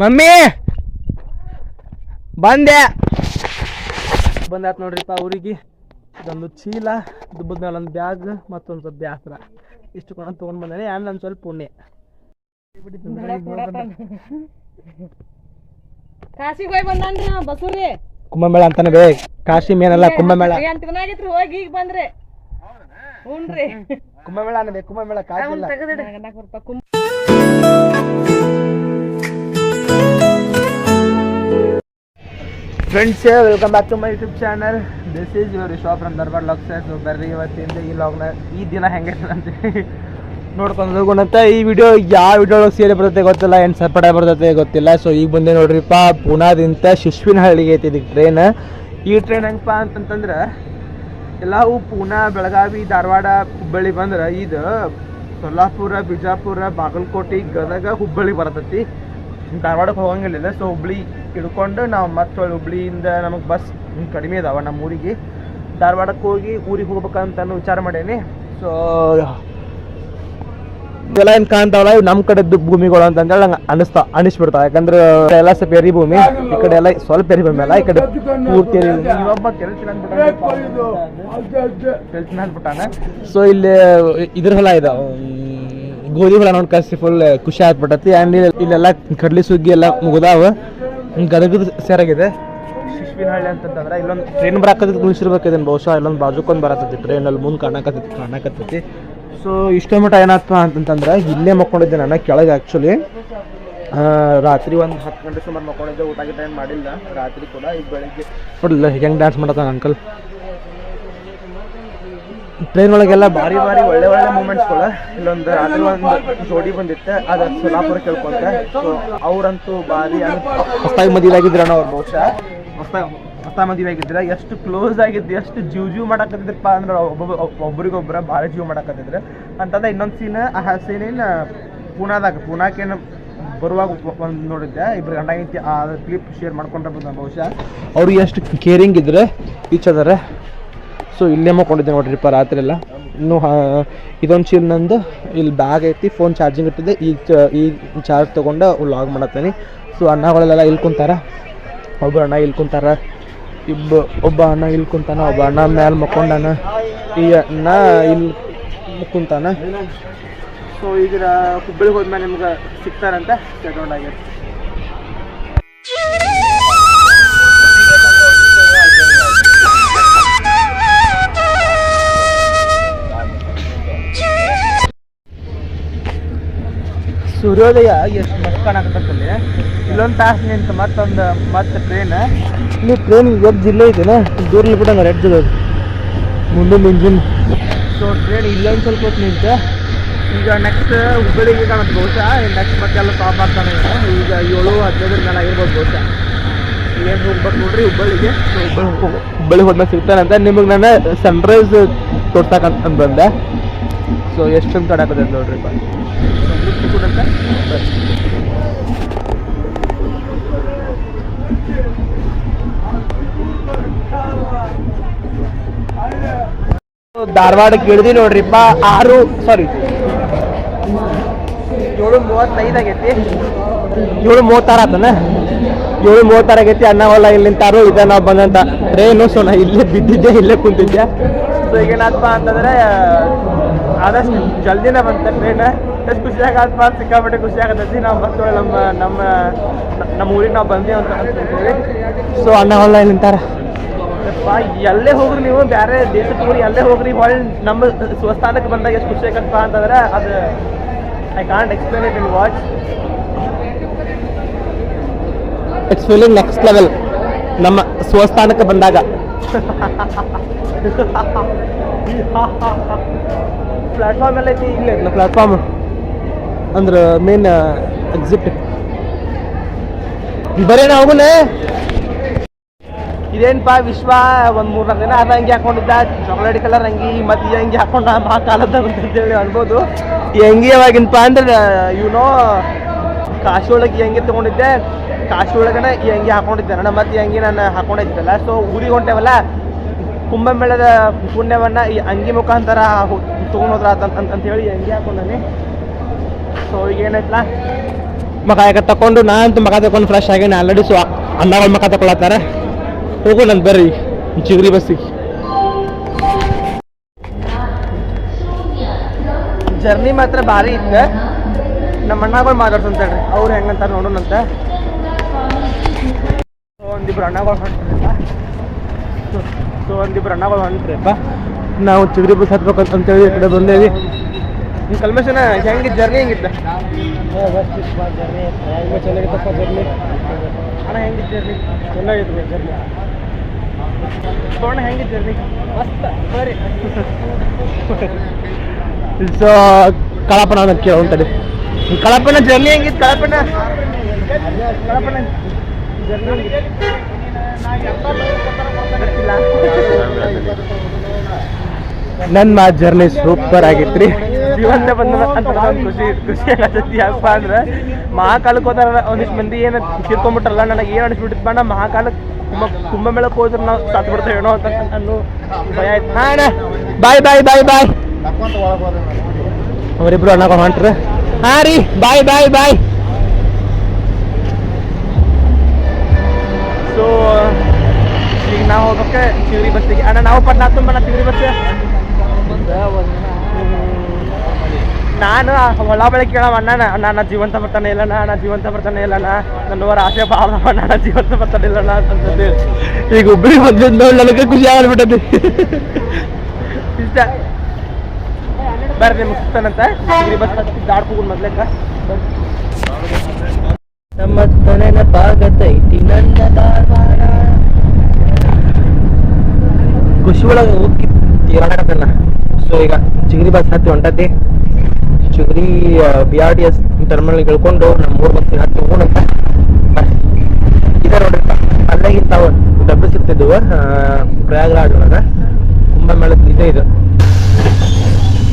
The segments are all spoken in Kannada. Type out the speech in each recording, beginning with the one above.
ಮಮ್ಮಿ! ಬಂದೆ. ಬಂದಾತ್ ನೋಡ್ರಿಪ್ಪ ಊರಿಗೆ. ಇದೊಂದು ಚೀಲ ದುಬ್ಬದ ಮೇಲೆ ಒಂದು ಬ್ಯಾಗ್ ಮತ್ತೊಂದು ಸ್ವಲ್ಪ ಬ್ಯಾಸ್ರ. ಇಷ್ಟು ಕೊಡ ತೊಗೊಂಡು ಬಂದಾನೆ ಆ್ಯಂಡ್ ಒಂದು ಸ್ವಲ್ಪ ಪುಣ್ಯ ಕಾಶಿಗೆ ಹೋಗಿ ಬಂದಾನ್ರಿ ಬಸೂರಿ ಕುಂಭಮೇಳ ಅಂತಾನೆ ಬೇ ಕಾಶಿ ಮೇನಲ್ಲ ಕುಂಭಮೇಳ. ಎಂಟು ದಿನ ಆಗೈತ್ರಿ ಹೋಗಿ ಈಗ ಬಂದ್ರಿ. ಹ್ಞೂನ್ರಿ ಕುಂಭಮೇಳ ಅನ್ನಬೇಕು ಕುಂಭಮೇಳ ಕಾಶಿ ಇಲ್ಲ. Friends welcome back to my YouTube channel this is your shop from Darbar LOX so ಬರ್ರಿ ಇವತ್ತಿಂದ ಈ ಲಾಗ್ನ ಈ ದಿನ ಹೆಂಗೆ ಅಂತ ನೋಡ್ಕೊಂಡು ಹೋಗೋಣಂತ. ಈ ವಿಡಿಯೋ ಯಾವ ವಿಡಿಯೋ ಒಳಗೆ ಸೇರಿ ಬರ್ತೈತೆ ಗೊತ್ತಿಲ್ಲ, ಏನು ಸಪಡ ಬರ್ತೈತೆ ಗೊತ್ತಿಲ್ಲ. ಸೊ ಈಗ ಬಂದೆ ನೋಡ್ರಿಪ್ಪ ಪುನಾದಿಂದ ಶಿಶ್ವಿನ ಹಳ್ಳಿಗೆ ಐತಿ ಇದಕ್ಕೆ ಟ್ರೈನ್ ಈ ಟ್ರೈನ್ ಹೆಂಗಪ್ಪ ಅಂತಂತಂದ್ರೆ, ಎಲ್ಲವೂ ಪುನಾ, ಬೆಳಗಾವಿ, ಧಾರವಾಡ, ಹುಬ್ಬಳ್ಳಿ ಬಂದ್ರೆ ಇದು ಸೊಲ್ಲಾಪುರ, ಬಿಜಾಪುರ, ಬಾಗಲಕೋಟೆ, ಗದಗ, ಹುಬ್ಬಳ್ಳಿ ಬರ್ತೈತಿ. ಧಾರವಾಡಕ್ಕೆ ಹೋಗಂಗಿಲ್ಲ. ಸೊ ಹುಬ್ಳಿ ಹಿಡ್ಕೊಂಡು ನಾವು ಮತ್ತೆ ಹುಬ್ಳಿಯಿಂದ ನಮಗೆ ಬಸ್ ಕಡಿಮೆ ಇದಾವೆ ನಮ್ಮ ಊರಿಗೆ. ಧಾರವಾಡಕ್ಕೆ ಹೋಗಿ ಊರಿಗೆ ಹೋಗ್ಬೇಕಂತ ವಿಚಾರ ಮಾಡೇನಿ. ಸೊ ಎಲ್ಲ ಏನು ಕಾಣ್ತಾವಲ್ಲ ಇವು ನಮ್ಮ ಕಡೆದ್ದು ಭೂಮಿಗಳು ಅಂತಂದೇಳಿ ನಂಗೆ ಅನಿಸ್ತಾ ಅನಿಸ್ಬಿಡ್ತಾವ ಯಾಕಂದ್ರೆ ಎಲ್ಲ ಸ್ವಲ್ಪ ಎರಿ ಭೂಮಿ ಈ ಕಡೆ ಎಲ್ಲ ಸ್ವಲ್ಪ ಎರಿ ಭೂಮಿ ಅಲ್ಲ ಈ ಕಡೆ ಪೂರ್ತಿ ಎರಿ ಭೂಮಿ. ಇವೊಬ್ಬ ಕೆಲ್ಸಿನ ಕೆಲ್ಸಿನ ಅಂದ್ಬಿಟ್ಟಾನ. ಸೊ ಇಲ್ಲಿ ಇದ್ರ ಹೊಲ ಇದೆ ಹ್ಮ್, ಗೋಧಿ ಹೊಲ ನೋಡಿ ಕಸಿ ಫುಲ್ ಖುಷಿ ಆಗ್ಬಿಟ್ಟತಿ ಆ್ಯಂಡ್ ಇಲ್ಲೆಲ್ಲ ಕಡ್ಲಿ ಸುಗ್ಗಿ ಎಲ್ಲ ಮುಗಿದಾವ. ಗದಗದ ಸೇರಾಗಿದೆ. ಶಿಶ್ವಿನಹಳ್ಳಿ ಅಂತಂದ್ರೆ ಇಲ್ಲೊಂದು ಟ್ರೈನ್ ಬರಾಕತ್ತೈತಿ ಕುಣಿಸಿರ್ಬೇಕು ಇದನ್ನ ಬಹುಶಃ ಇಲ್ಲೊಂದು ಬಾಜುಕೊಂದು ಬರತೈತಿ ಟ್ರೈನಲ್ಲಿ ಮುಂದೆ ಕಾಣಕತ್ತೈತಿ ಕಾಣಕತ್ತೈತಿ. ಸೊ ಇಷ್ಟೋ ಮಟ್ಟ ಏನಪ್ಪ ಅಂತಂತಂದ್ರೆ ಇಲ್ಲೇ ಮಕ್ಕೊಂಡಿದ್ದೆ ನಾನು ಕೆಳಗೆ ಆ್ಯಕ್ಚುಲಿ ರಾತ್ರಿ ಒಂದು ಹತ್ತು ಗಂಟೆ ಸುಮಾರು ಮಕ್ಕೊಂಡಿದ್ದೆ, ಊಟ ಗಿಟ ಏನು ಮಾಡಿಲ್ಲ. ರಾತ್ರಿ ಕೂಡ ಈಗ ಬೆಳಿಗ್ಗೆ ನೋಡಿಲ್ಲ ಹೆಂಗೆ ಡ್ಯಾನ್ಸ್ ಮಾಡತ್ತಾನ ಅಂಕಲ್ ಟ್ರೈನ್ ಒಳಗೆಲ್ಲ ಭಾರಿ ಭಾರಿ ಒಳ್ಳೆ ಒಳ್ಳೆ ಮೂಮೆಂಟ್ಸ್ಗಳು ಇಲ್ಲೊಂದು ಅದ್ರ ಒಂದು ಜೋಡಿ ಬಂದಿತ್ತೆ. ಅದು ಸೊಲ್ಲಾಪುರ ಕೇಳ್ಕೊಂತ ಸೊ ಅವರಂತೂ ಭಾರಿ ಹೊಸ್ತಾಗಿ ಮದುವೆ ಆಗಿದ್ರ ಅವ್ರು ಬಹುಶಃ? ಹೊಸ್ತಾಗಿ ಹೊಸ ಮದುವೆ ಆಗಿದ್ರ ಎಷ್ಟು ಕ್ಲೋಸ್ ಆಗಿದ್ದು ಎಷ್ಟು ಜೀವ್ ಜೀವ್ ಮಾಡಕತ್ತಿದ್ರಪ್ಪ ಅಂದ್ರೆ ಒಬ್ಬೊಬ್ಬ ಬಾರಿ ಭಾರಿ ಜೀವ್ ಮಾಡಕತ್ತಿದ್ರು. ಅಂತಂದ್ರೆ ಇನ್ನೊಂದು ಸೀನ್ ಆ ಸೀನ್ ಪುನಾದಾಗ ಪೂನಾದಾಗ ಪೂನಾಕೇನು ಬರುವಾಗ ಒಂದು ನೋಡಿದ್ದೆ. ಇಬ್ರು ಗಂಡ ಆ ಕ್ಲಿಪ್ ಶೇರ್ ಮಾಡ್ಕೊಂಡ್ರೆ ಬಹುಶಃ. ಅವ್ರು ಎಷ್ಟು ಕೇರಿಂಗ್ ಇದ್ರೆ ಈಚ್ ಅದರ ಸೊ ಇಲ್ಲೇ ಮಕ್ಕೊಂಡಿದ್ದೆ ಪ ರಾತ್ರಿ ಎಲ್ಲ. ಇನ್ನು ಇದೊಂದು ಚೀಲ್ ನಂದು. ಇಲ್ಲಿ ಬ್ಯಾಗ್ ಐತಿ ಫೋನ್ ಚಾರ್ಜಿಂಗ್ ಇರ್ತದೆ ಈ ಚ- ಈ ಚಾರ್ಜ್ ತೊಗೊಂಡು ಲಾಗ್ ಮಾಡತ್ತೀನಿ. ಸೊ ಅಣ್ಣಗಳೆಲ್ಲ ಇಲ್ಲಿ ಕುಂತಾರ. ಒಬ್ಬ ಅಣ್ಣ ಇಲ್ಲಿ ಕುಂತಾರ. ಇಬ್ಬ, ಒಬ್ಬ ಅಣ್ಣ ಇಲ್ಲಿ ಕುಂತಾನ, ಒಬ್ಬ ಅಣ್ಣ ಮ್ಯಾಲೆ ಮಕ್ಕೊಂಡಾನ. ಈ ಅಣ್ಣ ಇಲ್ಲಿ ಕುಂತಾನ. ಸೊ ಈಗ ಹುಬ್ಬಳ್ಳಿಗೆ ಹೋದ್ಮೇಲೆ ನಿಮ್ಗೆ ಸಿಗ್ತಾರಂತ ಆಗೈತೆ ಸೂರ್ಯೋದಯ ಎಷ್ಟು ಮಸ್ತ್ ಕಾಣಕತ್ತಲ್ಲಿ ಇಲ್ಲೊಂದು ತಾಸು ನಿಂತು ಮತ್ತೊಂದು, ಮತ್ತೆ ಟ್ರೈನ್ ಇಲ್ಲಿ ಟ್ರೈನ್ ಇವತ್ತು ಜಿಲ್ಲೆ ಇದೆನಾ. ದೂರಲ್ಲಿ ಬಿಡಂಗ ರೆಡ್ ಜಿಲ್ಲೆ ಮುಂದೆ ಇಂಜಿನ್ ಸೊ ಟ್ರೈನ್ ಇಲ್ಲೊಂದು ಸ್ವಲ್ಪ ಹೊತ್ತು ನಿಂತೆ. ಈಗ ನೆಕ್ಸ್ಟ್ ಹುಬ್ಬಳ್ಳಿಗೆ ಕಾಣುತ್ತೆ ಬಹುಶಃ. ನೆಕ್ಸ್ಟ್ ಮತ್ತೆಲ್ಲ ಸ್ಟಾಪ್ ಆಗ್ತಾನೆ. ಈಗ ಏಳು, ಹದಿನೈದರ ಮೇಲೆ ಆಗಿರ್ಬೋದು ಬಹುಶಃ. ಏನು ಹೋಗ್ಬೇಕು ನೋಡ್ರಿ ಹುಬ್ಬಳ್ಳಿಗೆ. ಹುಬ್ಬಳ್ಳಿ ಹೋದ್ಮೇಲೆ ಸಿಗ್ತಾನೆ ಸಿಗ್ತಾನಂತ ನಿಮಗೆ ನಾನು ಸನ್ರೈಸ್ ತೋರ್ಸಕ್ಕಂತ ಬಂದೆ. ಸೊ ಎಷ್ಟು ಫಿಲ್ಮ್ ಕಾರ್ಡ್ ಬಾ ನೋಡ್ರಿ ಧಾರವಾಡಕ್ಕೆ ಇಳಿದಿ ನೋಡ್ರಿಪ್ಪ ಆರು ಸಾರಿ ಏಳು ಮೂವತ್ತೈದು ಆಗೈತಿ. ಏಳು ಮೂವತ್ತಾರ ಆತನ? ಏಳು ಮೂವತ್ತಾರ ಆಗೈತಿ ಅನ್ನ ಹೊಲ ಇಲ್ಲಿ ನಿಂತಾರು ಇದ ನಾವು ಬಂದಂತ. ಟ್ರೈನು ಸೊ ನಾ ಇಲ್ಲೇ ಬಿದ್ದಿದ್ದೆ ಇಲ್ಲೇ ಕುಂತಿದ್ದೆ ಸೊ ಈಗೇನಪ್ಪ ಅಂತಂದ್ರೆ ಆದಷ್ಟು ಜಲ್ದಿನೇ ಬಂತ ಟ್ರೈನ್ ಎಷ್ಟು ಖುಷಿ ಆಗತ್ತಪ್ಪ ಸಿಕ್ಕಾಪಟ್ಟೆ ಖುಷಿ ಆಗತೈತಿ ನಾವು ಮತ್ತೆ ನಮ್ಮ ನಮ್ಮ ನಮ್ಮ ಊರಿಗೆ ನಾವು ಬಂದೇವು ಅಂತ ಅನ್ಕೊಂತೀವಿ ಸೊ ಅಣ್ಣ ಹೊಲ ಇಲ್ಲಿ ನಿಂತಾರ ಎಲ್ಲೇ ಹೋಗ್ರಿ ನೀವು. ಬೇರೆ ದೇಶಕ್ಕೆ ಹೋಗ್ರಿ ಎಲ್ಲೇ ಹೋಗ್ರಿ. ಹೊಳ್ ನಮ್ಮ ಸ್ವಸ್ಥಾನಕ್ಕೆ ಬಂದಾಗ ಎಷ್ಟು ಖುಷಿ ಆಗತ್ತಪ್ಪ ಅಂತಂದ್ರೆ ಅದು I can't explain it in watch it's feeling next level ನಮ್ಮ ಸ್ವಸ್ಥಾನಕ್ಕೆ ಬಂದಾಗ. ಪ್ಲಾಟ್ಫಾರ್ಮ್ ಎಲ್ಲ ಐತಿ, ಇಲ್ಲ ಐತಿ ಪ್ಲಾಟ್ಫಾರ್ಮ್? ಅಂದ್ರೆ ಮೇನ್ ಎಕ್ಸಿಟ್ ಬರೇನ ಹೋಗುನೆ? ಇದೇನಪ್ಪ ವಿಶ್ವ, ಒಂದು ಮೂರ್ನಾಲ್ಕು ದಿನ ಅದ ಅಂಗಿ ಹಾಕೊಂಡಿದ್ದ. ಚಾಕ್ಲೇಟ್ ಕಲರ್ ಅಂಗಿ, ಮತ್ತೆ ಈ ಅಂಗಿ ಹಾಕೊಂಡ ಆ ಕಾಲದ ಅಂತೇಳಿ ಅನ್ಬೋದು. ಈ ಅಂಗಿ ಯಾವಾಗಿನಪ್ಪ ಅಂದ್ರೆ ಇವನೋ ಕಾಶಿ ಒಳಗೆ ಈ ತೊಗೊಂಡಿದ್ದೆ. ಕಾಶಿ ಒಳಗನೆ ಈ ಅಂಗಿ ಹಾಕೊಂಡಿದ್ದೆ. ನಾನು ಮತ್ತೆ ಈ ಅಂಗಿ ನಾನು ಹಾಕೊಂಡಿದ್ದಲ್ಲ ಸೊ ಊರಿಗೆ ಹೊಂಟೇವಲ್ಲ, ಕುಂಭಮೇಳದ ಪುಣ್ಯವನ್ನ ಈ ಅಂಗಿ ಮುಖಾಂತರ ತೊಗೊಂಡೋದ್ರ ಅಂತ ಅಂತ ಹೇಳಿ ಹೆಂಗೆ ಹಾಕೊಂಡಾನೆ. ಸೊ ಈಗ ಏನಾಯ್ತಲ್ಲ? ಮಗ ಯಾಕೆ ತಕೊಂಡು ನಾನಂತೂ ಮಗ ತಗೊಂಡು ಫ್ರೆಶ್ ಆಗೇನೆ ಆಲ್ರೆಡಿ ಸೊ ಅನ್ನಗಳು ಮಗ ತಗೊಳತ್ತಾರ ಹೋಗು ನನ್ ಬರ್ರಿ ಚಿಗ್ರಿ ಬಸ್ಸಿಗೆ. ಜರ್ನಿ ಮಾತ್ರ ಭಾರಿ ಇತ್ತು. ನಮ್ಮ ಅಣ್ಣಗಳು ಮಾತಾಡ್ಸಂತೇಳ್ರಿ ಅವ್ರು ಹೆಂಗಂತ ನೋಡೋಣಂತ ಒಂದಿಬ್ರು ಅಣ್ಣಗಳು ಹೊಂಟ್ರಪ್ಪ. ಸೊ ಒಂದಿಬ್ರು ಅಣ್ಣಗಳು ಹೊಂಟ್ರಿಪ್ಪ. ನಾವು ಚಿಗರಿ ಬಸ್ ಹತ್ಬೇಕಂತ ಅಂತೇಳಿ ಈ ಕಡೆ ಬಂದೇವಿ ನಿಮ್ಮ ಕಲ್ಮೇಶನ ಹೆಂಗೆ ಜರ್ನಿ ಹೆಂಗಿತ್ತ? ಚೆನ್ನಾಗಿತ್ತಪ್ಪ ಜರ್ನಿ ಅಣ್ಣ ಹೆಂಗಿತ್ತು ಜರ್ನಿ ಚೆನ್ನಾಗಿತ್ತು ಜರ್ನಿ ಸೋಣ ಹೆಂಗಿತ್ತು ಜರ್ನಿ ಮಸ್ತ್ ಸೊ ಉಂಟದೆ ಜರ್ನಿ ಹೆಂಗಿತ್ತು? ಕಳಪನ? ಕಳಪನ ಜರ್ನಿ ನನ್ನ ಮಾ ಜರ್ನಿ ಸೂಪರ್ ಆಗಿತ್ರಿ. ಜೀವಂತ ಬಂದ ಅಂತ ಖುಷಿ ಖುಷಿ ಆಗತ್ತೈತಿ ಯಾಕಪ್ಪ ಅಂದ್ರೆ ಮಹಾಕಾಲಕ್ಕೆ ಹೋದಾರ ಒಂದಿಷ್ಟು ಮಂದಿ ಏನು ತಿರ್ಕೊಂಡ್ಬಿಟ್ರಲ್ಲ ನನಗೆ ಏನು ಅನಿಸ್ಬಿಟ್ಟಿತ್ತು ನಾ ಮಹಾಕಾಲಕ್ಕೆ ಕುಂಭ ಕುಂಭಮೇಳಕ್ಕೆ ಹೋದ್ರೆ ನಾವು ಸತ್ ಬಿಡ್ತೇವೇನೋ ಅಂತ ಅನ್ನೋ ಭಯ ಆಯ್ತು. ಹಾಣ ಅಣ್ಣ ಬಾಯ್ ಬಾಯ್ ಬಾಯ್ ಬಾಯ್. ಅವರಿಬ್ರು ಅಣ್ಣ ಹೊಂಟ್ರ. ಹಾಂ ರೀ ಬಾಯ್ ಬಾಯ್ ಬಾಯ್. ಸೊ ಈಗ ನಾವು ಹೋಗೋಕೆ ಚಿಗರಿ ಬಸ್ಸಿಗೆ ಅಣ್ಣ ನಾವು ಪಟ್ನಾ ಬಣ್ಣ ಚಿಗರಿ ಬಸ್ ನಾನು ಹೊಳ ಬಳಿ ಕೇಳವ ಅಣ್ಣ ನಾನು ಜೀವಂತ ಬರ್ತಾನೆ ಇಲ್ಲಣ್ಣ ನಾ ಜೀವಂತ ಬರ್ತಾನೆ ಇಲ್ಲಣ್ಣ ನನ್ನವರ ಆಸೆ ಭಾವ ಅಣ್ಣ ಜೀವಂತ ಬರ್ತಾನೆ ಇಲ್ಲಣ್ಣ ಅಂತಂದು ಈಗ ಒಬ್ಬರಿಗೆ ಬಂದಿದ್ದು ನೋಡಿ ನನಗೆ ಖುಷಿ ಆಗ್ಬಿಟ್ಟದೆ. ಇಷ್ಟ. ಬರ್ರಿ ನಿಮ್ಗೆ ಸಿಗ್ತಾನಂತ ಚಿಗರಿ ಬಸ್ ದಾಡ್ಕೋಗುನ್ ಮೊದ್ಲೇಕ ನಮ್ಮ ನೆನಪಾಗತೈತಿ ನನ್ನ ಧಾರವಾಡ. ಖುಷಿ ಒಳಗೆ ಹೋಗಿ ತೀರಾಡಕತ್ತಲ್ಲ ಸೊ ಈಗ ಚಿಗರಿ ಬಸ್ ಹತ್ತಿ ಹೊಂಟತಿ. Chigari B R T S terminal ಇಳ್ಕೊಂಡು ನಮ್ಮ ಮೂರು ಬಸ್ ಹತ್ತಿ ಹೋಗೋಣಂತ ಇದೆ ನೋಡ್ರಿಪ್ಪ ಅಲ್ಲಾಗಿಂತ ಡಬ್ಬು ಸಿಗ್ತಿದ್ವು ಪ್ರಯಾಗರಾಜ್ ಒಳಗೆ. ಕುಂಭಮೇಳದ ಇದೆ ಇದು.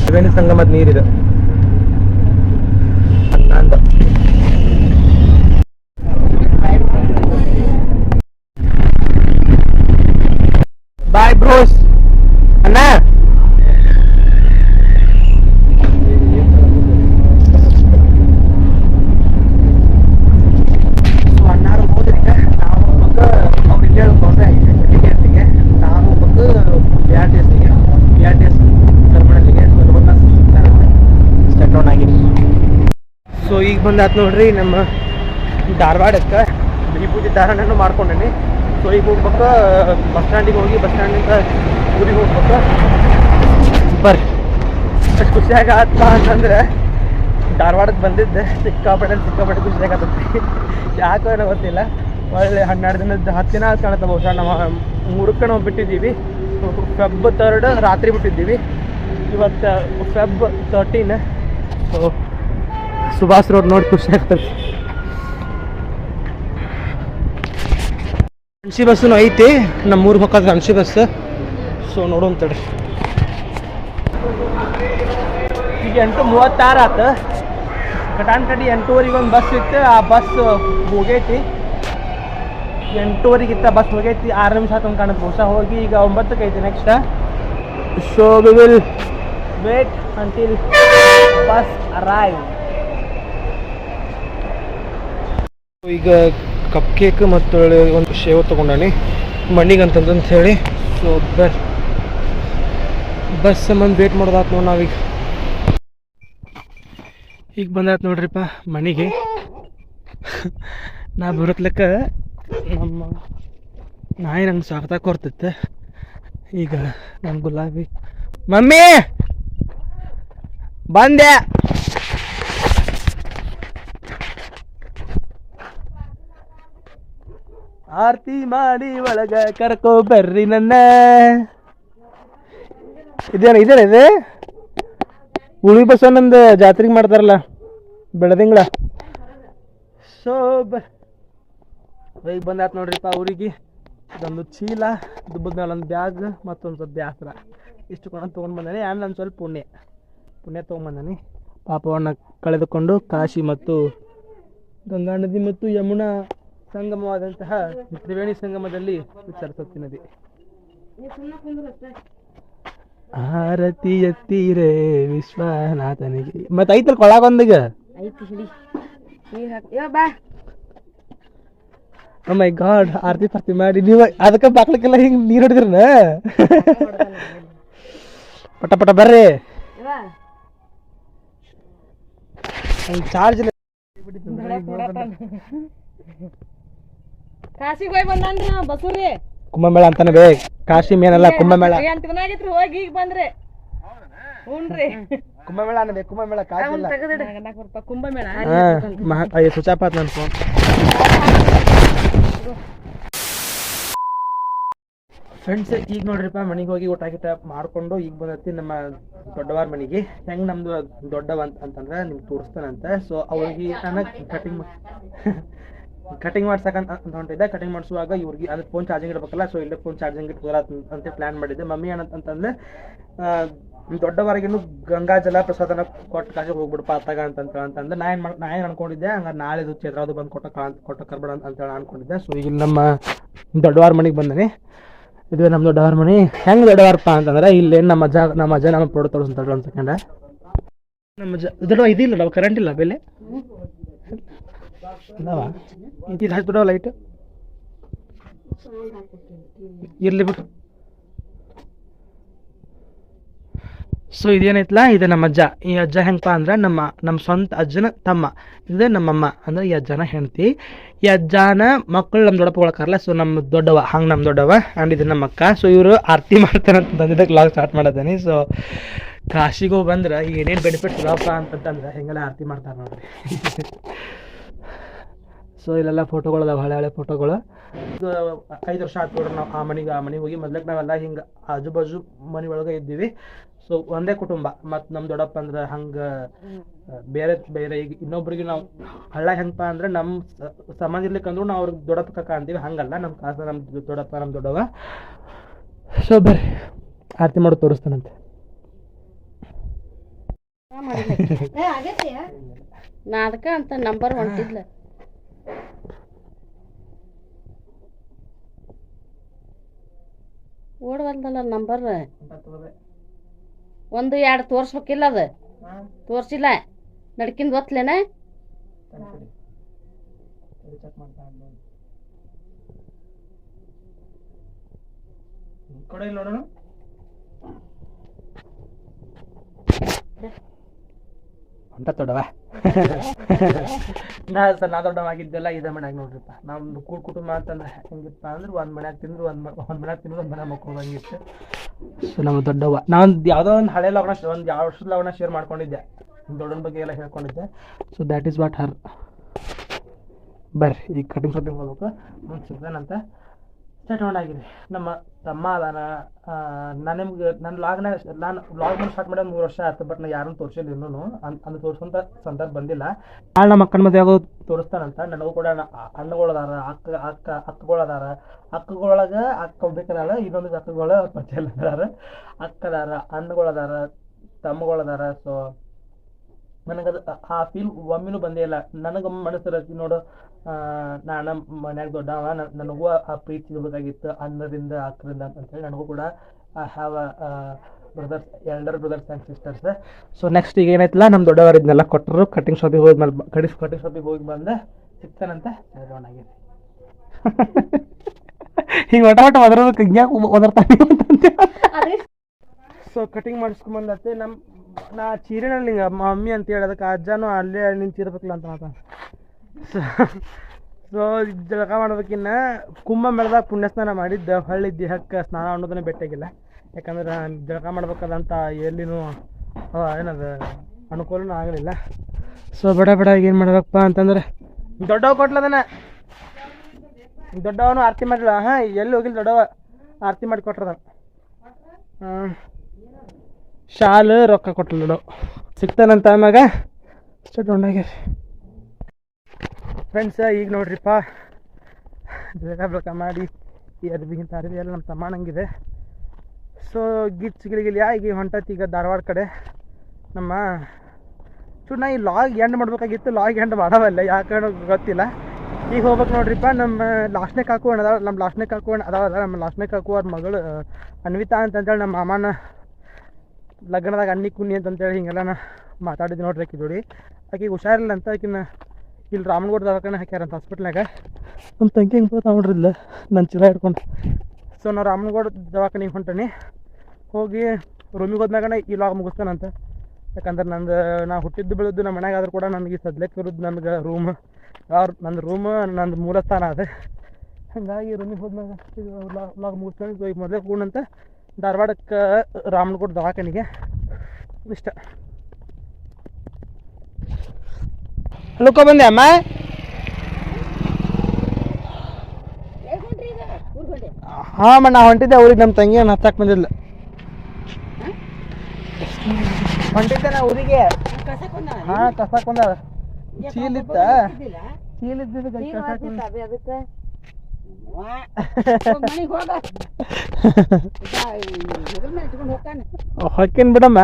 ತ್ರಿವೇಣಿ ಸಂಗಮದ ನೀರಿದೆ ನಂದು ಬಾಯ್ ಬ್ರೋಸ್ ಅಣ್ಣ ಸೊ ಅಣ್ಣಾರು ಹೋದ್ರಿ ಈಗ ನಾವು ಮಗ ಅವ್ರು ಇಲ್ಲೇ ಹೇಳ್ಕೊಂಡ್ರೆ ಟಿಕೆಟ್ಗೆ ನಾನು ಮಗ ಬಿ ಆರ್ ಟಿ ಎಸ್ಗೆ ಬಿ ಆರ್ ಟಿ ಎಸ್ ಟರ್ಮಿನಲ್ಗೆ ಸೆಟ್ ಡೌನ್ ಆಗಿರಿ ಸೊ ಈಗ ಬಂದಾತ್ ನೋಡ್ರಿ ನಮ್ಮ ಧಾರವಾಡಕ್ಕೆ. ಪೂಜೆ ಧಾರಣೆನೂ ಮಾಡ್ಕೊಂಡೇನಿ. ಸೊ ಈಗ ಹೋಗ್ಬೇಕು ಬಸ್ ಸ್ಟ್ಯಾಂಡಿಗೆ ಹೋಗಿ ಬಸ್ ಸ್ಟ್ಯಾಂಡಿಂದ ಊರಿಗೆ ಹೋಗ್ಬೇಕು. ಬರ್ರಿ. ಅಷ್ಟು ಖುಷಿಯಾಗ ಆತ ಅಂತಂದ್ರೆ ಧಾರವಾಡಕ್ಕೆ ಬಂದಿದ್ದೆ. ಸಿಕ್ಕಾಪಟ್ಟೆ ಸಿಕ್ಕಾಪಟ್ಟೆ ಖುಷಿಯಾಗ ಯಾಕೋ ಏನೋ ಗೊತ್ತಿಲ್ಲ. ಒಳ್ಳೆ ಹನ್ನೆರಡು ದಿನದ, ಹತ್ತು ದಿನ ಕಾಣುತ್ತೆ ಬಹುಶಃ ನಾವು ಮೂರಕ್ಕೆ ನಾವು ಬಿಟ್ಟಿದ್ದೀವಿ. ಫೆಬ್ ತರ್ಡ್ ರಾತ್ರಿ ಬಿಟ್ಟಿದ್ದೀವಿ. ಇವತ್ತು Feb thirteen so Subhash road ನೋಡಿ ಖುಷಿ ಆಗ್ತದೆ. ಅನ್ಸಿ ಬಸ್ಸು ಐತಿ ನಮ್ಮ ಊರಿಗೆ ಹೋಗೋದು ಅನ್ಸಿ ಬಸ್. ಸೊ ನೋಡೋಣ ತಡ್ರಿ. ಈಗ ಎಂಟು ಮೂವತ್ತಾರು ಆತ. ಕಟಾನ್ ಕಡಿ ಎಂಟೂವರೆಗೆ ಒಂದು ಬಸ್ ಇತ್ತು ಆ ಬಸ್ ಹೋಗೈತಿ ಎಂಟೂವರೆಗೆ ಇತ್ತ ಬಸ್ ಹೋಗೈತಿ ಆರು ನಿಮಿಷ ಆತಂದು ಕಾಣುತ್ತೆ ಬಹುಶಃ. ಹೋಗಿ ಈಗ ಒಂಬತ್ತಕ್ಕೆ ಐತಿ next so we will wait until bus arrive ಈಗ ಕಪ್ ಕೇಕ್ ಮತ್ತು ಒಂದು ಶೇವ್ ತೊಗೊಂಡಾನಿ. ಮಣ್ಣಿಗೆ ಅಂತಂದಂತ ಹೇಳಿ. ಸೊ ಬಸ್ ಬಸ್ ಸಂಬಂಧ ವೇಟ್ ಮಾಡೋದಾತ್ ನೋಡಿ ನಾವೀಗ. ಈಗ ಬಂದಾಯ್ತು ನೋಡ್ರಿಪ್ಪ ಮನೆಗೆ ನಾ ಬರೋತ್ಲಕ್ಕ ನಮ್ಮ ನಾಯಿ ನಂಗೆ ಸ್ವಾಗತ ಕೊಡ್ತಿತ್ತು. ಈಗ ನನ್ನ ಗುಲಾಬಿ. ಮಮ್ಮಿ! ಬಂದೆ! ಆರ್ತಿ ಮಾಡಿ ಒಳಗ ಕರ್ಕೋ ಬರ್ರಿ ನನ್ನ. ಇದೇನ ಇದೇನ ಇದೆ? ಉಳಿ ಬಸವನಂದು ಜಾತ್ರೆಗೆ ಮಾಡ್ತಾರಲ್ಲ ಬೆಳದಿಂಗಳ ಸೊ ಬ ಈಗ ಬಂದಾತ್ ನೋಡ್ರಿಪ್ಪ ಊರಿಗೆ. ಇದೊಂದು ಚೀಲ, ದುಬ್ಬದ ಮೇಲೆ ಒಂದು ಬ್ಯಾಗ್, ಮತ್ತೊಂದು ಸ್ವಲ್ಪ ಬ್ಯಾಸ್ರ. ಇಷ್ಟು ಕೊಂಡು ತೊಗೊಂಡು ಬಂದಾನೆ. ಆಮೇಲೆ ಒಂದು ಸ್ವಲ್ಪ ಪುಣ್ಯ. ಪುಣ್ಯ ತೊಗೊಂಬಂದಾನೆ ಪಾಪವನ್ನು ಕಳೆದುಕೊಂಡು ಕಾಶಿ ಮತ್ತು ಗಂಗಾ ನದಿ ಮತ್ತು ಯಮುನಾ ಸಂಗಮವಾದಂತಹ ತ್ರಿವೇಣಿ ಸಂಗಮದಲ್ಲಿ ಸರಸ್ವತಿ ನದಿ ಆರತಿ ಎತ್ತೀರೇ ವಿಶ್ವನಾಥನಿಗೆ. ಮತ್ತೆ ಐತಲ್ ಕೊಳಗೊಂದಿಗ ಮೈ ಗಾಡ್ ಆರತಿ ಪಾರ್ತಿ ಮಾಡಿ. ನೀವು ಅದಕ್ಕೆ ಬಾಕ್ಲಕ್ಕೆಲ್ಲ ಹಿಂಗೆ ನೀರು ಹಿಡಿದ್ರನ? ಪಟ ಪಟ ಬರ್ರಿ. ಚಾರ್ಜ್ ಕಾಶಿಗೆ ಹೋಗಿ ಬಂದಾನ್ರಿ ಅವ ಬಸೂರಿ. ಕುಂಭಮೇಳ ಅಂತಾನೆ ಬೇ ಕಾಶಿ ಮೇನಲ್ಲ ಕುಂಭಮೇಳ. ಎಂಟು ದಿನ ಆಗಿತ್ರಿ ಹೋಗಿ ಈಗ ಬಂದ್ರಿ. ಹ್ಞೂನ್ರಿ ಕುಂಭಮೇಳ ಅನ್ನಬೇಕು ಕುಂಭಮೇಳ ಕಾಶಿ ಇಲ್ಲ. ನಾಲ್ಕು ರೂಪಾಯಿ ಕುಂಭಮೇಳ. ಹಾ ಮಹಾ ಅಯ್ಯ ಸುಚಾಪಾತ್ ನನ್ನ ಫೋನ್ ಫ್ರೆಂಡ್ಸ್ ಈಗ ನೋಡ್ರಿಪ್ಪ ಮನೆಗೆ ಹೋಗಿ ಊಟ ಗೀಟ ಮಾಡ್ಕೊಂಡು ಈಗ ಬಂದತಿ ನಮ್ಮ ದೊಡ್ಡವಾರ ಮನೆಗೆ. ಹೆಂಗೆ ನಮ್ದು ದೊಡ್ಡವ ಅಂತ ಅಂತಂದ್ರೆ ನಿಮ್ಗೆ ತೋರಿಸ್ತಾನಂತ. ಸೊ ಅವ್ರಿಗೆ ನಾನು ಕಟಿಂಗ್ ಕಟಿಂಗ್ ಮಾಡ್ಸಕಂತ ಅಂತ ಹೊಂಟಿದ್ದೆ ಕಟಿಂಗ್ ಮಾಡಿಸುವಾಗ ಇವ್ರಿಗೆ ಅಂದ್ರೆ ಫೋನ್ ಚಾರ್ಜಿಂಗ್ ಇಡ್ಬೇಕಲ್ಲ ಸೊ ಇಲ್ಲೇ ಫೋನ್ ಚಾರ್ಜಿಂಗ್ ಇಟ್ಕೋರ ಅಂತ ಪ್ಲಾನ್ ಮಾಡಿದ್ದೆ. ಮಮ್ಮಿ ಏನಂತಂದ್ರೆ ದೊಡ್ಡವರಿಗಿನ್ನು ಗಂಗಾ ಜಲ ಪ್ರಸಾದನ ಕೊಟ್ಟು ಕಾಶಿಗೆ ಹೋಗ್ಬಿಡಪ್ಪ ಅತ್ತಾಗ ಅಂತ ಅಂತ ಅಂತಂದ್ರೆ, ನಾ ಏನು ನಾ ಏನು ಅನ್ಕೊಂಡಿದ್ದೆ, ಹಂಗಾರೆ ನಾಳೆ ಇದು ಅದು ಬಂದು ಕೊಟ್ಟ ಕೊಟ್ಟ ಕರ್ಬೇಡ ಅಂತ ಅಂತೇಳಿ ಅನ್ಕೊಂಡಿದ್ದೆ. ಸೊ ಈಗ ನಮ್ಮ ದೊಡ್ಡವಾರ ಮನೆಗೆ ಬಂದನಿ. ಇದು ನಮ್ಮ ದೊಡ್ಡವಾರ ಮನೆ. ಹೆಂಗೆ ದೊಡ್ಡವಾರಪ್ಪ ಅಂತಂದ್ರೆ, ಇಲ್ಲಿ ನಮ್ಮ ಅಜ್ಜ ನಮ್ಮ ಅಜ್ಜ ನಮ್ಮ ಅಂತ ತೋರಿಸ್ತಾರೆ ಒಂದು ಸೆಕೆಂಡ ನಮ್ಮ ಅಜ್ಜ ದೊಡ್ಡವ ಇದಿಲ್ಲ ನಾವು ಕರೆಂಟ್ ಇಲ್ಲ ಬೆಲೆ? ಇದಾವ? ಇದು ದೊಡ್ಡವ ಲೈಟ್ ಇರ್ಲಿ ಬಿಡು. ಸೊ ಇದೇನೈತಲ್ಲ ಇದು ನಮ್ಮ ಅಜ್ಜ. ಈ ಅಜ್ಜ ಹೆಂಗಪ್ಪ ಅಂದ್ರೆ ನಮ್ಮ ನಮ್ಮ ಸ್ವಂತ ಅಜ್ಜನ ತಮ್ಮ. ಇದು ನಮ್ಮಮ್ಮ ಅಂದ್ರೆ ಈ ಅಜ್ಜನ ಹೆಂಡತಿ. ಈ ಅಜ್ಜನ ಮಕ್ಕಳು ನಮ್ಮ ದೊಡ್ಡಪ್ಪಗಳಕ್ಕಾರಲ್ಲ ಸೊ ನಮ್ಮ ದೊಡ್ಡವ, ಹಂಗೆ ನಮ್ಮ ದೊಡ್ಡವ ಆ್ಯಂಡ್ ಇದು ನಮ್ಮ ಅಕ್ಕ. ಸೊ ಇವರು ಆರತಿ ಮಾಡ್ತಾರೆ ಅಂತ ತಂದಿದ್ದಕ್ಕೆ ಲಾಗ್ ಸ್ಟಾರ್ಟ್ ಮಾಡತ್ತೀನಿ ಸೊ ಕಾಶಿಗೆ ಬಂದ್ರೆ ಏನೇನು ಬೆನಿಫಿಟ್ಸ್ ಇದಾವಪ್ಪ ಅಂತಂತಂದ್ರೆ ಹೆಂಗೆಲ್ಲ ಆರತಿ ಮಾಡ್ತಾರೆ ನೋಡ್ರಿ. ಸೊ ಇಲ್ಲೆಲ್ಲ ಫೋಟೋಗಳು ಅದಾವ ಹಳೆ ಹಳೆ ಫೋಟೋಗಳು ಇದು ಐದು ವರ್ಷ ಆಯ್ತು ನೋಡ್ರಿ ನಾವು ಆ ಮನೆಗೆ ಆ ಮನೆಗೆ ಹೋಗಿ ಮೊದ್ಲಕ್ಕೆ ನಾವೆಲ್ಲ ಹಿಂಗೆ ಆಜು ಬಾಜು ಮನೆ ಒಳಗೆ ಇದ್ದೀವಿ. ಸೊ ಒಂದೇ ಕುಟುಂಬ. ಮತ್ತು ನಮ್ಮ ದೊಡ್ಡಪ್ಪ ಅಂದ್ರೆ ಹಂಗೆ ಬೇರೆ ಬೇರೆ ಈಗ ಇನ್ನೊಬ್ರಿಗೆ ನಾವು ಹಳ್ಳ ಹೆಂಗಪ್ಪ ಅಂದ್ರೆ ನಮ್ಮ ಸಮಾಜ ಇರ್ಲಿಕ್ಕಂದ್ರೂ ನಾವು ಅವ್ರಿಗೆ ದೊಡ್ಡಪ್ಪ ಕಾಕ ಅಂತೀವಿ. ಹಂಗಲ್ಲ ನಮ್ಮ ಕಾಸ ನಮ್ಮ ದೊಡ್ಡಪ್ಪ ನಮ್ಮ ದೊಡ್ಡವ. ಸೊ ಬರ್ರಿ. ಆರತಿ ಮಾಡಿ ತೋರಿಸ್ತಾನಂತೆ. ನಾ ಅದಕ್ಕ ಅಂತ ನಂಬರ್ ಹೊಂಟಿದ್ಲ ಓಡ್ವಲ್ದಲ್ಲ ನಂಬರ್ ಒಂದು ಎರಡು ತೋರ್ಸ್ಬೇಕಿಲ್ಲ ಅದು. ತೋರ್ಸಿಲ್ಲ. ನಡ್ಕಿಂದ ಒತ್ತಲೇನ ನೋಡೋಣ? ಹೊಂಟ ದೊಡ್ಡವ ನಾ ಸರ್ ನಾ ದೊಡ್ಡವಾಗಿದ್ದೆಲ್ಲ ಇದೇ ಮನ್ಯಾಗ ನೋಡ್ರಿಪ್ಪ. ನಮ್ದು ಕೂಡ್ ಕುಟುಂಬ ಅಂತಂದ್ರೆ ಹೆಂಗಿತ್ತ ಅಂದ್ರೆ ಒಂದ್ ಮನ್ಯಾಗ ತಿಂದ್ರು ಒಂದ್ ಒಂದ್ ಮನ್ಯಾಗ ತಿಂದ್ರು ಒಂದ್ ಮನ್ಯಾಗ ಮಕ್ಕೋದಂಗಿತ್ತು ಸೊ ನಮ್ಮ ದೊಡ್ಡವ್ವ, ನಾನು ಯಾವುದೋ ಒಂದು ಹಳೆ ಲಗ್ನ ಒಂದು ಯಾವ ವರ್ಷದ ಲಗ್ನ ಶೇರ್ ಮಾಡ್ಕೊಂಡಿದ್ದೆ. ದೊಡ್ಡನ ಬಗ್ಗೆ ಎಲ್ಲ ಹೇಳ್ಕೊಂಡಿದ್ದೆ. So that is what her ಬರ್ರಿ, ಈಗ ಕಟಿಂಗ್ ಶಾಪಿಂಗ್ ಹೋಗ್ಬೇಕು. ಮುಂದೆ ಸಿಗ್ತಾನಂತ. ಸ್ಟಾರ್ಟ್ ಆಗಿದೆ ನಮ್ಮ ತಮ್ಮ ಅದಾನ ನಾನು ನಿಮ್ಗೆ ನನ್ನ ಲಾಗ್ನ, ನಾನು ಲಾಗ್ ಸ್ಟಾರ್ಟ್ ಮಾಡಿ ಮೂರು ವರ್ಷ ಆಯ್ತು ಬಟ್ ನಾ ಯಾರನ್ನು ತೋರಿಸಿಲ್ಲ ಇನ್ನೂ ಅಂತ ತೋರಿಸೋಂಥ ಸಂದರ್ಭ ಬಂದಿಲ್ಲ. ನಾಳೆ ನಮ್ಮ ಅಕ್ಕನ ಮದುವೆ ಆಗೋ ತೋರಿಸ್ತಾನಂತ. ನನಗೂ ಕೂಡ ಅಣ್ಣಗಳದಾರ ಅಕ್ಕ ಅಕ್ಕ ಅಕ್ಕಗಳದಾರ ಅಕ್ಕಗಳೊಳಗೆ ಅಕ್ಕ ಬೇಕಾದ ಇನ್ನೊಂದು ಅಕ್ಕಗಳು ಪರಿಚಯ ಅಕ್ಕದಾರ ಅಣ್ಣಗಳದಾರ ತಮ್ಮಗಳದಾರ ಸೊ ನನಗದು ಆ ಫೀಲ್ ಒಮ್ಮೆನೂ ಬಂದೇ ಇಲ್ಲ. ನನಗೆ ಮನಸ್ಸಿರತ್ತಿ ನೋಡು ನಾನು ಮನ್ಯಾಗ ದೊಡ್ಡವ ನನ್- ನನಗೂ ಆ ಪ್ರೀತಿ ಸಿಗಬೇಕಾಗಿತ್ತು ಅಣ್ಣರಿಂದ ಅಕ್ಕರಿಂದ ಅಂತೇಳಿ ನನಗೂ ಕೂಡ I have brothers elder brothers and sisters so next ಈಗ ಏನಾಯ್ತಲ್ಲ ನಮ್ಮ ದೊಡ್ಡವರು ಇದನ್ನೆಲ್ಲ ಕೊಟ್ಟರು ಕಟಿಂಗ್ ಶಾಪಿಗೆ ಹೋಗಿ ಮೇಲೆ ಕಟಿಂಗ್ ಕಟಿಂಗ್ ಶಾಪಿಗೆ ಹೋಗಿ ಬಂದೆ ಸಿಗ್ತಾನಂತೆ ಆಗಿದೆ ಹಿಂಗೆ. ಒಟ ಒಟ ಹಿಂಗ್ಯಾಕೆ ಒದರ್ತಾನೆ ಸೊ ಕಟಿಂಗ್ ಮಾಡಿಸ್ಕೊಂಬಂದತ್ತೆ ನಮ್ಮ ನಾ ಚೀರಿನಲ್ಲಿ ಹಿಂಗೆ ಮಮ್ಮಿ ಅಂತ ಹೇಳಿ, ಅದಕ್ಕೆ ಅಜ್ಜನೂ ಅಲ್ಲೇ ನಿಂತು ಚೀರ್ಬೇಕಲ್ಲ ಅಂತ ಮಾತ ಸೊ ಜಳಕ ಮಾಡ್ಬೇಕಿನ್ನ ಕುಂಭ ಮೇಳದಾಗ ಪುಣ್ಯ ಸ್ನಾನ ಮಾಡಿದ್ದ ಹಳ್ಳಿ ದೇಹಕ್ಕೆ ಸ್ನಾನ ಅನ್ನೋದನ್ನ ಬೆಟ್ಟಾಗಿಲ್ಲ. ಯಾಕಂದ್ರೆ ಜಳಕ ಮಾಡ್ಬೇಕಾದಂಥ ಎಲ್ಲಿನೂ ಏನದು, ಅನುಕೂಲನೂ ಆಗಲಿಲ್ಲ. ಸೊ ಬಡ ಬಡ ಏನು ಮಾಡ್ಬೇಕಪ್ಪ ಅಂತಂದ್ರೆ ದೊಡ್ಡವ ಕೊಟ್ಲದನ ದೊಡ್ಡವನು ಆರತಿ ಮಾಡಿಲ್ಲ ಹಾಂ, ಎಲ್ಲಿ ಹೋಗಿಲ್ಲ ದೊಡ್ಡವ ಆರತಿ ಮಾಡಿ ಕೊಟ್ರದ ಹಾಂ ಶಾಲು ರೊಕ್ಕ ಕೊಟ್ಟಲು ಸಿಗ್ತಾನಂತ ಆಮ್ಯಾಗ ಅಷ್ಟೇ ಫ್ರೆಂಡ್ಸ್ ಈಗ ನೋಡ್ರಿಪ್ಪ. ಬೇಗ ಬೇಕ ಮಾಡಿ. ಈ ಅರ್ಬಿಗಿಂತ ಅರ್ಬಿ ಎಲ್ಲ ನಮ್ಮ ತಮ್ಮನಂಗಿದೆ ಸೊ ಗಿಚ್ ಗಿಳಿಗಿಲ್ಲ ಈಗ ಹೊಂಟತಿ ಈಗ ಧಾರವಾಡ ಕಡೆ? ನಮ್ಮ ನಾ ಈ ಲಾಗ್ ಎಂಡ್ ಮಾಡ್ಬೇಕಾಗಿತ್ತು. ಲಾಗ್ ಎಂಡ್ ಮಾಡವಲ್ಲ, ಯಾಕೆ ಗೊತ್ತಿಲ್ಲ. ಈಗ ಹೋಗ್ಬೇಕು ನೋಡ್ರಿಪ್ಪ. ನಮ್ಮ ಲಾಸ್ಟ್ನೇ ಕಾಕು ಅಣ್ಣ ಅದಾವ ನಮ್ಮ ಲಾಸ್ಟ್ನೇ ಕಾಕು ಅಣ್ಣ ಅದಾವಲ್ಲ ನಮ್ಮ ಲಾಸ್ಟ್ನೇ ಕಾಕು ಅವ್ರ ಮಗಳು, ಅನ್ವಿತಾ ಅಂತಂದೇಳಿ ನಮ್ಮ ಮಾಮನ ಲಗ್ನದಾಗ ಅನ್ನಿ ಕುನ್ನಿ ಅಂತಂತೇಳಿ ಹಿಂಗೆಲ್ಲ ನಾ ಮಾತಾಡಿದ್ದೆ ನೋಡ್ರಿ ಆಕಿ ಜೋಡಿ. ಆಕೆಗೆ ಹುಷಾರಿಲ್ಲ ಅಂತ ಆಕಿನ ಇಲ್ಲಿ ರಾಮನಗೌಡ ದವಾಖಾನೆ ಹಾಕ್ಯಾರಂತ ಹಾಸ್ಪಿಟ್ಲಾಗ ನಮ್ಮ ತಂಗಿ ಹಿಂಗೆ ಬರ್ತಾವ ನೋಡ್ರಿ ಇಲ್ಲ ನನ್ನ ಚೀಲ ಹಿಡ್ಕೊಂಡು. ಸೊ ನಾವು ರಾಮನಗೌಡ ದವಾಖಾನೆಗೆ ಹೊಂಟೇನಿ. ಹೋಗಿ ರೂಮಿಗೆ ಹೋದ್ಮ್ಯಾಗನ ಈ ಲಾಗ್ ಮುಗಿಸ್ತಾನಂತ ಯಾಕಂದ್ರೆ ನಂದು, ನಾ ಹುಟ್ಟಿದ್ದು ಬೆಳೆದು ನಮ್ಮ ಮನ್ಯಾಗ ಆದ್ರೂ ಕೂಡ ನನಗೆ ಸದ್ಯಕ್ಕೆ ಇರೋದು ನನಗೆ ರೂಮ್ ಯಾರು ನನ್ನ ರೂಮ್ ನಂದು ಮೂಲ ಸ್ಥಾನ ಅದ. ಹಾಗಾಗಿ ರೂಮಿಗೆ ಹೋದ್ಮ್ಯಾಗ ಲಾಗ್ ಮುಗಿಸ್ತಾನೆ. ಈಗ ಮೊದಲೇ ಕೂಡಂತ ಧಾರವಾಡಕ್ಕೆ ರಾಮನಗೌಡ ದವಾಖಾನಿಗೆ. ಇಷ್ಟ. ಲುಕ್ಕ ಬಂದೆ ಅಮ್ಮ. ಹಾಂ ಅಮ್ಮ ನಾ ಹೊಂಟಿದ್ದೆ ಊರಿಗೆ ನಮ್ಮ ತಂಗಿ ಹತ್ತಾಕ್ ಬಂದಿಲ್ಲ ಹೊಂಟಿದ್ದೆ ನಾ ಊರಿಗೆ. ಹಾಂ ಕಸಾಕ್ ಚೀಲಿತ್ತ? ಚೀಲಿದ್ದ ಇತ್ತ ಚೀಲ್ ಇದ್ದಿದ್ದು ಕಸಾಕ್ ಬಂದ ಹೊಕ್ಕೇನ್ ಬಿಡಮ್ಮ.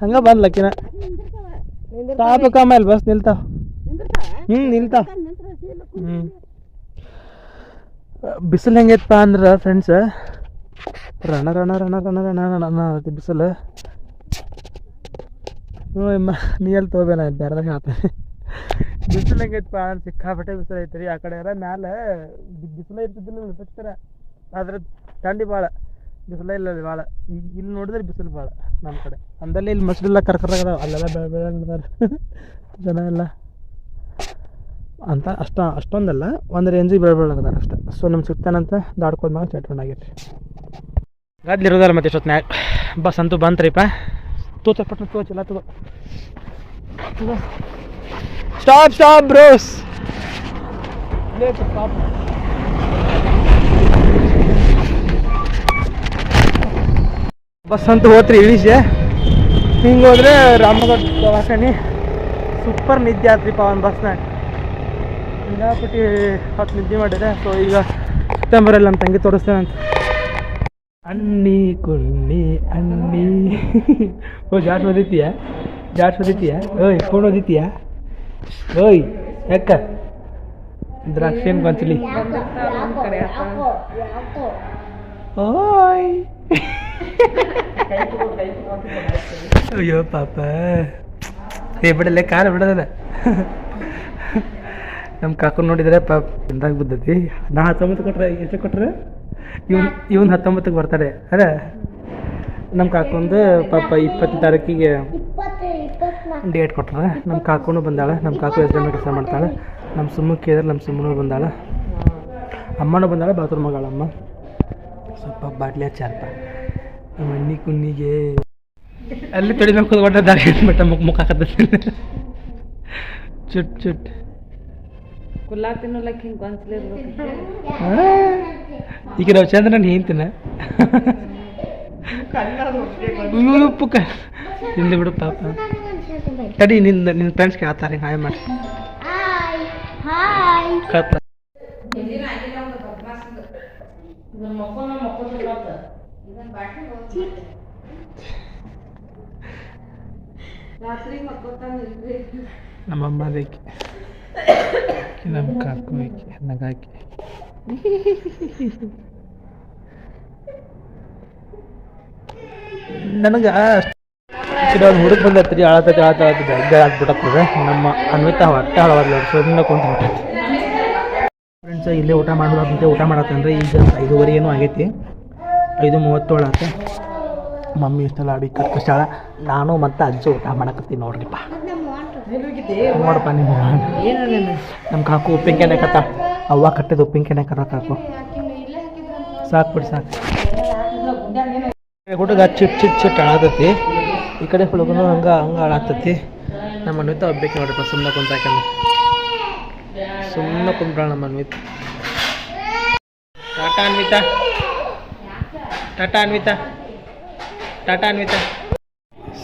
ಹಂಗ ಬಂದ್ಲಕ್ಕಿನ ಸ್ಟಾಪ್ ಮೇಲೆ ಬಸ್ ನಿಲ್ತಾವ. ಹ್ಞೂ ನಿಲ್ತಾವ. ಹ್ಮ್. ಬಿಸಿಲು ಹೆಂಗೈತಪ್ಪ ಅಂದ್ರೆ ಫ್ರೆಂಡ್ಸ್ ರಣ ರಣ ರಣ ರಣ ರಣ ರಣ ರಣ ಬಿಸಿಲು. ಹ್ಞೂ ನೀ ಎಲ್ಲಿ ತೊಗೋಬೇನ? ಬೇರೆದಾಗ ಹೇಳ್ತೇನೆ ಬಿಸಿಲು ಹೆಂಗೈತಪ್ಪ ಸಿಕ್ಕಾಪಟ್ಟೆ ಬಿಸಿಲು ಐತ್ರಿ ಆ ಕಡೆ ಮ್ಯಾಲೆ ಬಿಸಿಲು ಇರ್ತಿದ್ದಿಲ್ಲ ಸಿಕ್ತಾರೆ ಆದ್ರೆ ಥಂಡಿ ಭಾಳ. ಬಿಸಿಲ ಇಲ್ಲ ಅಲ್ಲಿ ಭಾಳ ಇಲ್ಲಿ ನೋಡಿದ್ರೆ ಬಿಸಿಲು ಭಾಳ ನಮ್ಮ ಕಡೆ. ಅಂದಲ್ಲಿ ಇಲ್ಲಿ ಮಸ್ಲೆಲ್ಲ ಕರ್ಕರಾಗದಾವ ಅಲ್ಲೆಲ್ಲ ಬೆಳೆ ಬೆಳೆ ಜನ ಎಲ್ಲ. ಅಂತ ಅಷ್ಟ ಅಷ್ಟೊಂದಲ್ಲ. ಒಂದು ರೇಂಜಿಗೆ ಬೆಳೆ ಬೆಳಗದಾರ ಅಷ್ಟೇ. ಸೊ ನಮ್ಗೆ ಸಿಗ್ತಾನಂತ ದಾಡ್ಕೋದ್ಮ್ಯಾಗ ಚಟ್ಕೊಂಡ್ ಆಗಿರಿ. ಗದ್ಲಿ ಇರೋದಲ್ಲ ಮತ್ತೆ ಇಷ್ಟೊತ್ತಿನಾಗ ಬಸ್ ಅಂತೂ ಬಂತ್ರಿಪ್ಪ. ತೂತ ಪಟ್ಟ ತೋಚಿಲ್ಲ ತಗೋ. Stop stop bros stop bus ಅಂತೂ ಹೋತ್ರಿ ಇಳಿಸಿ ಹಿಂಗೆ ಹೋದ್ರೆ ರಾಮಗಢ ದವಾಖಾನೆ. ಸೂಪರ್ ನಿದ್ದೆ ಆತ್ರಿಪ್ಪ ಒಂದು ಬಸ್ನಾಗ ಹಿಂಗಾಪಟ್ಟಿ ಹತ್ತು ನಿದ್ದೆ ಮಾಡಿದೆ. ಸೊ ಈಗ ಸೆಪ್ಟೆಂಬರಲ್ಲಿ ನಮ್ಮ ತಂಗಿ ತೋರಿಸ್ತಾನಂತೆ ಅಣ್ಣಿ ಕುಣ್ಣಿ ಅಣ್ಣಿ ಓ ಜಾಟ್ ಓದಿತೀಯ ಜಾಟ್ ಓದಿತೀಯ ಓಯ್ ಫೋನ್ ಓದಿತೀಯ ಓಯ್ ಯಾಕ? ದ್ರಾಕ್ಷಿಯನ್ ಗೊಂಚಲಿ ಓಯ್. ಅಯ್ಯೋ, ಪಾಪ. ಏ ಬಿಡಲ್ಲ ಕಾಲ ಬಿಡೋದಲ್ಲ ನಮ್ಮ ಕಾಕು ನೋಡಿದ್ರೆ ಪಾಪ ಎಂದಾಗ ಬಿದ್ದತಿ ನಾ ಹತ್ತೊಂಬತ್ತು ಕೊಟ್ರೆ ಎಷ್ಟು ಕೊಟ್ರೆ? ಇವ್ನು ಇವ್ನು ಹತ್ತೊಂಬತ್ತಕ್ಕೆ ಬರ್ತಾರೆ ಅದ ನಮ್ಮ ಕಾಕೊಂದು ಪಾಪ ಇಪ್ಪತ್ತು ತಾರೀಕಿಗೆ ಡೇಟ್ ಕೊಟ್ಟರೆ ನಮ್ಮ ಕಾಕುನು ಬಂದಾಳ. ನಮ್ಮ ಕಾಕು ಎಸ್ ಕೆಲಸ ಮಾಡ್ತಾಳೆ. ನಮ್ಮ ಸುಮ್ಮ ಕೇಳಿದ್ರೆ ನಮ್ಮ ಸುಮ್ಮನು ಬಂದಾಳೆ. ಅಮ್ಮನೂ ಬಂದಾಳ ಬಾತ್ರೂಮ್ ಮಗಳಮ್ಮ ಸ್ವಲ್ಪ ಬಾಟ್ಲಿ ಹಚ್ಚಾರಪ್ಪ. ನಮ್ಮ ಅಣ್ಣಿ ಕುನ್ನಿಗೆ ಅಲ್ಲಿ ತೊಡಿಬೇಕು ಕೂತ್ಕೊಂಡ್ರೆ ದಾರಿ ಬಿಟ್ಟ ಮುಖ ಮುಖ ಹಾಕದ ಚುಟ್ ಚುಟ್. ಕುಲ್ಲಾ ಹಿಂಗೆ ಗೊಂಚಲಿರ್ಬೇಕು ಈಗ ನಾವು ಚಂದ್ರನ್ ಹೇಳ್ತೀನ ಉಪ್ಪುಕ ತಿಂದು ಬಿಡು ಪಾಪ. ತಡಿ ನಿನ್ನ ನಿನ್ನ ಫ್ರೆಂಡ್ಸ್ಗೆ ಆತಾರೆ ಹಾಯ್ ಮಾಡಿ. ನಮ್ಮಮ್ಮ ಅದಕ್ಕೆ. ನಮ್ಮ ಕಾಕು ನಗಾಕಿ. ನನಗೆ ಇದೊಂದು ಹುಡುಗ ಬಂದೈತ್ರಿ, ಆಳತೈತಿ ಆಳತೈತಿ ಜಗ್ಗ ಆಗ್ಬಿಟ್ಟತ್ತದೆ ನಮ್ಮ ಅನ್ವಿತಾ ಹೊಟ್ಟೆ ಹಳವಾದ್ಲ ಸುಮ್ಮನೆ ಕುಂತ ಫ್ರೆಂಡ್ಸ್ ಇಲ್ಲೇ ಊಟ ಮಾಡೋದಂತೆ ಊಟ ಮಾಡತ್ತಂದ್ರೆ ಈಗ ಐದುವರೆ ಏನೋ ಆಗೈತಿ. ಐದು ಮೂವತ್ತೇಳು ಆತ. ಮಮ್ಮಿ ಇಷ್ಟೆಲ್ಲ ಅಡಿ ಕಟ್ಕಸ್ತಾಳ ನಾನು ಮತ್ತೆ ಅಜ್ಜಿ ಊಟ ಮಾಡಕತ್ತೀನಿ ನೋಡ್ರಿಪ್ಪ ನೋಡಪ್ಪ ನಿಮ್ಮ ನಮ್ಮ ಕಾಕು ಉಪ್ಪಿನಕಾಯಿ ಕತ್ತ. ಅವ್ವ ಕಟ್ಟಿದ ಉಪ್ಪಿನಕಾಯಿ ಕರ ಕಾಕು. ಸಾಕು ಬಿಡಿ, ಸಾಕು. ಹುಡುಗ ಚಿಟ್ ಚಿಟ್ ಚಿಟ್ ಅಳತತಿ. ಈ ಕಡೆ ಹುಡುಗನು ಹಂಗೆ ಹಂಗೆ ಹಾಳಾಗ್ತತಿ ನಮ್ಮ ಅನ್ವಿತ ಒಬ್ಬೇಕು ನೋಡ್ರಿಪ್ಪ ಸುಮ್ಮನೆ ಕುಂತಾಕಂದ್ರೆ ಸುಮ್ಮನೆ ಕುಂತ್ರಾಳ ನಮ್ಮ Anvita. Tata Anvita. Tata Anvita. Tata Anvita.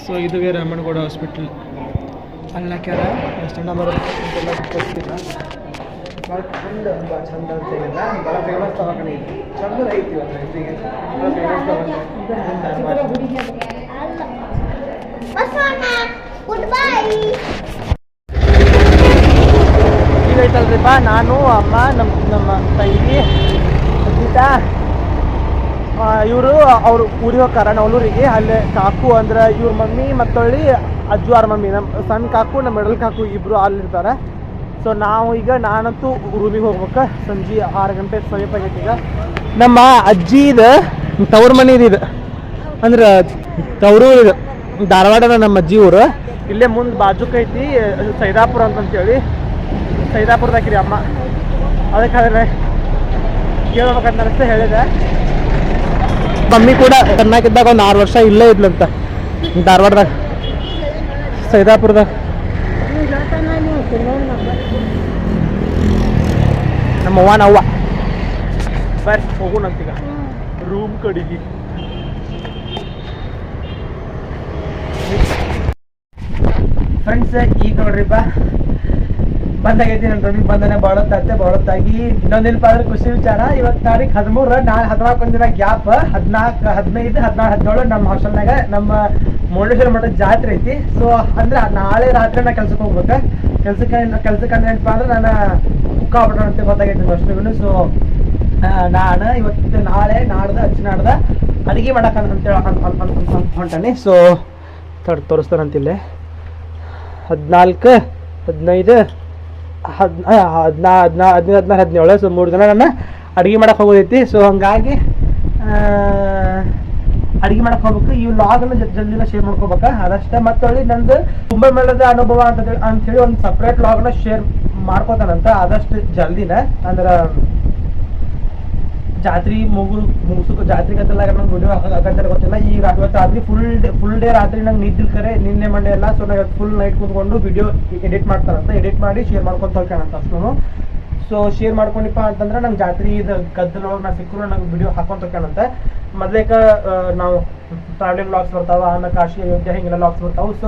So ಇದುವೇ ರಾಮನಗೌಡ ಹಾಸ್ಪಿಟ್ಲ್ ಅಲ್ಲಿ ಹಾಕ್ಯಾರ ಎಷ್ಟು ಅಂತೆಲ್ಲ ಗೊತ್ತಿಲ್ಲ. ಭಾಳ ಚಂದ ಭಾಳ ಚಂದ ಅಂತ ಹೇಳಿಲ್ಲ ಭಾಳ ಫೇಮಸ್ ದವಾಖಾನೆ ಐತಿ ಚಂದ ಐತಿ ಇವತ್ತು ಹೆಸರಿಗೆ ಭಾಳ ಫೇಮಸ್ ದವಾಖಾನೆ ಈಗ ಐತಲ್ರಿಪ್ಪ ನಾನು ಅಮ್ಮ ನಮ್ಮ ನಮ್ಮ ತಂಗಿ ಗೀತಾ ಇವರು ಅವ್ರು ಊರಿಗೆ ಹೋಗ್ತಾರ ನವಲೂರಿಗೆ ಅಲ್ಲೇ ಕಾಕು ಅಂದ್ರೆ ಇವ್ರ ಮಮ್ಮಿ ಮತ್ತೊಳ್ಳಿ ಅಜ್ಜು ಆರ್ ಮಮ್ಮಿ. ನಮ್ಮ ಸಣ್ಣ ಕಾಕು ನಮ್ಮ ಮಿಡಲ್ ಕಾಕು ಇಬ್ಬರು ಅಲ್ಲಿರ್ತಾರೆ. ಸೊ ನಾವು ಈಗ ನಾನಂತೂ ರೂಮಿಗೆ ಹೋಗ್ಬೇಕು. ಸಂಜೆ ಆರು ಗಂಟೆ ಸಮೀಪ ಆಗೈತೆ ಈಗ. ನಮ್ಮ ಅಜ್ಜಿ ಇದು ತವ್ರ ಮನೆ ಇದು ಅಂದ್ರೆ ತವರು ಇದು. ಧಾರವಾಡದ ನಮ್ಮ ಅಜ್ಜಿ ಊರು. ಇಲ್ಲೇ ಮುಂದೆ ಬಾಜುಕ್ ಐತಿ ಸೈದಾಪುರ ಅಂತಂತೇಳಿ. ಸೈದಾಪುರದಾಕಿರಿ ಅಮ್ಮ. ಅದಕ್ಕಾದ್ರೆ ಕೇಳ್ಬೇಕಂತ ಅನಿಸ್ತು, ಹೇಳಿದೆ. ಮಮ್ಮಿ ಕೂಡ ಸಣ್ಣಾಗಿದ್ದಾಗ ಒಂದು ಆರು ವರ್ಷ ಇಲ್ಲೇ ಇದ್ಲಂತ ಧಾರವಾಡದಾಗ. ಸೈದಾಪುರದಾಗ. ನಮ್ಮ ಅವ್ವ ನವ್ವ ಬರ್ರಿ ಹೋಗೋಣಂತೀಗ ರೂಮ್ ಕಡಿಗೆ. ಫ್ರೆಂಡ್ಸ್ ಈಗ ನೋಡ್ರಿಪ್ಪ ಬಂದಾಗೈತಿ ನನ್ನ ರೂಮಿಗೆ ಬಂದನೆ ಬಾಳತ್ತಾಗ್ತೆ ಬಾಳತ್ತಾಗಿ ಇನ್ನೊಂದೇನಪ್ಪ ಅಂದ್ರೆ ಖುಷಿ ವಿಚಾರ. ಇವತ್ತು ತಾರೀಕು ಹದಿಮೂರು ನಾಳೆ ಹದಿನಾಲ್ಕು ಒಂದಿನ ಗ್ಯಾಪ್. ಹದಿನಾಲ್ಕು ಹದಿನೈದು ಹದಿನಾರು ಹದಿನೇಳು ನಮ್ಮ ಹಾಸ್ಟೆಲ್ನಾಗ ನಮ್ಮ ಮುರುಡೇಶ್ವರ ಮಠದ ಜಾತ್ರೆ ಐತಿ. ಸೊ ಅಂದ್ರೆ ನಾಳೆ ರಾತ್ರಿ ನಾ ಕೆಲ್ಸಕ್ಕೆ ಹೋಗ್ಬೇಕು. ಕೆಲ್ಸಕ್ಕೆ ಕೆಲ್ಸಕ್ಕೆ ಅಂದ್ರೆ ಏನಪ್ಪ ಅಂದ್ರೆ ನಾನು ಕುಕ್ಕ ಆಗ್ಬಿಡೋಣ ಅಂತ ಗೊತ್ತಾಗೈತಿ ಅಷ್ಟು ಸೊ ನಾನು ಇವತ್ತು ನಾಳೆ, ನಾಡ್ದ ಹಚ್ಚಿ ನಾಡ್ದ ಅಡಿಗೆ ಮಾಡಕ್ಕೆ ಅಂತೇಳಿ ಹೊಂಟಾನೆ. ಸೊ ತಡ್, ತೋರಿಸ್ತಾನಂತಿಲ್ಲೇ. ಹದಿನಾಲ್ಕು, ಹದಿನೈದು, ಹದ್ ಹದಿನಾ ಹದಿನಾ, ಹದಿನೈದು ಹದಿನಾರು ಹದಿನೇಳು. ಸೊ ಮೂರು ಜನ ನನ್ನ ಅಡುಗೆ ಮಾಡಕ್ಕೆ ಹೋಗೋದೈತಿ. ಸೊ ಹಂಗಾಗಿ ಅಡುಗೆ ಮಾಡಕ್ಕೆ ಹೋಗ್ಬೇಕು. ಈ ಲಾಗನ್ನು ಜಲ್ದಿನ ಶೇರ್ ಮಾಡ್ಕೋಬೇಕ? ಅದಷ್ಟೇ. ಮತ್ತೊಳ್ಳಿ ನಂದು ತುಂಬ ಮೇಳದ ಅನುಭವ ಅಂತ ಅಂತೇಳಿ ಒಂದು ಸಪ್ರೇಟ್ ಲಾಗ್ನ ಶೇರ್ ಮಾಡ್ಕೋತಾನಂತ ಆದಷ್ಟು ಜಲ್ದಿನ ಅಂದ್ರೆ ಜಾತ್ರೆ ಮುಗು ಮುಗಿಸೋಕೆ ಜಾತ್ರೆ ಗದ್ದಲ ನಂಗೆ ವಿಡಿಯೋ ಹಾಕಂತ ಗೊತ್ತಿಲ್ಲ. ಈ ಇವತ್ತು ರಾತ್ರಿ ಫುಲ್ ಡೇ ಫುಲ್ ಡೇ ರಾತ್ರಿ ನಂಗೆ ನಿದ್ದಿಲ್ ಕರೆ, ನಿನ್ನೆ ಮಂಡೆ ಎಲ್ಲ ಸೊ ಫುಲ್ ನೈಟ್ ಕೂತ್ಕೊಂಡು ವಿಡಿಯೋ ಎಡಿಟ್ ಮಾಡ್ತಾರಂತ ಎಡಿಟ್ ಮಾಡಿ ಶೇರ್ ಮಾಡ್ಕೊಂತ ಹೋಗ್ಯಾನಂತ ಅಷ್ಟು ಸೊ ಶೇರ್ ಮಾಡ್ಕೊಂಡಿಪ್ಪ ಅಂತಂದ್ರೆ ನಂಗೆ ಜಾತ್ರೆ ಇದು ಗದ್ದಲೊಳಗೆ ನಾ ನಂಗೆ ವಿಡಿಯೋ ಹಾಕೊಂತ ಹೋಗ್ಯಾನಂತ ಮೊದ್ಲೇಕ ನಾವು ಟ್ರಾವೆಲಿಂಗ್ ಲಾಗ್ಸ್ ಬರ್ತಾವ, ಆಮೇಲೆ ಕಾಶಿ, ಅಯೋಧ್ಯೆ ಹಿಂಗೆಲ್ಲ ಲಾಗ್ಸ್ ಬರ್ತಾವ. ಸೊ